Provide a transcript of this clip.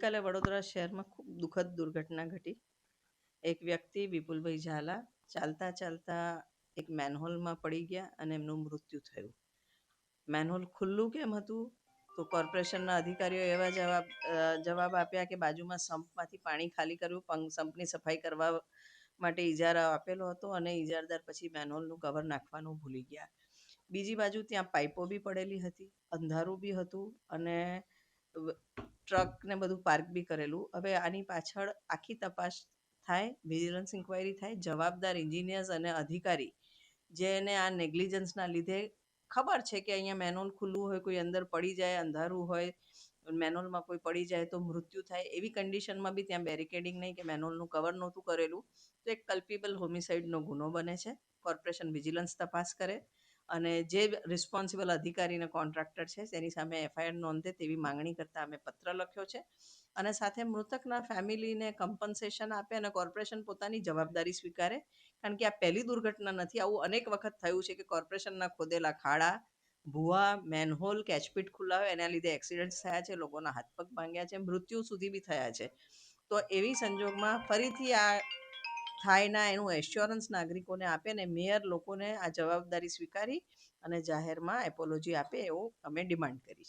ગઈકાલે વડોદરા શહેરમાં ખૂબ દુઃખદ દુર્ઘટના ઘટી. એક વ્યક્તિ, વિપુલભાઈ ઝાલા, ચાલતા ચાલતા એક મેનહોલમાં પડી ગયા અને એમનું મૃત્યુ થયું. મેનહોલ ખુલ્લું કેમ હતું? તો કોર્પોરેશનના અધિકારીઓ એવા જવાબ જવાબ આપ્યા કે બાજુમાં સંપમાંથી પાણી ખાલી કર્યું પંખ સંપની સફાઈ કરવા માટે ઇજારા આપેલો હતો અને ઇજારદાર પછી મેનહોલનું કવર નાખવાનું ભૂલી ગયા. બીજી બાજુ ત્યાં પાઇપો બી પડેલી હતી, અંધારું બી હતું અને ટ્રક ને બધું પાર્ક બી કરેલું. હવે આની પાછળ આખી તપાસ થાય વિજિલન્સ ઇન્ક્વાયરી થાય, જવાબદાર એન્જિનિયર્સ અને અધિકારી જેને આ નેગ્લિજન્સના લીધે ખબર છે કે અહીંયા મેનોલ ખુલ્લું હોય, કોઈ અંદર પડી જાય, અંધારું હોય મેનોલમાં કોઈ પડી જાય તો મૃત્યુ થાય. એવી કન્ડિશનમાં બી ત્યાં બેરિકેડિંગ નહીં કે મેનોલનું કવર નહોતું કરેલું. તો એક કલ્પેબલ હોમિસાઇડનો ગુનો બને છે. કોર્પોરેશન વિજિલન્સ તપાસ કરે. અને જે રિસ્પોન્સિબલ અધિકારીને કોન્ટ્રાક્ટર છે તેની સામે એફઆઈઆર નોંધે તેવી માંગણી કરતા અમે પત્ર લખ્યો છે. અને સાથે મૃતકના ફેમિલીને કમ્પન્સેશન આપે અને કોર્પોરેશન પોતાની જવાબદારી સ્વીકારે. કારણ કે આ પહેલી દુર્ઘટના નથી, આવું અનેક વખત થયું છે કે કોર્પોરેશનના ખોદેલા ખાડા, ભૂવા મેનહોલ કેચપીટ ખુલ્લા એના લીધે એક્સિડન્ટ થયા છે, લોકોના હાથ પગ ભાંગ્યા છે, મૃત્યુ સુધી બી થયા છે. તો એવી સંજોગમાં ફરીથી આ થાય ના એનું એશ્યોરન્સ નાગરિકોને આપે ને મેયર લોકોને આ જવાબદારી સ્વીકારી અને જાહેરમાં એપોલોજી આપે એવો અમે ડિમાન્ડ કરી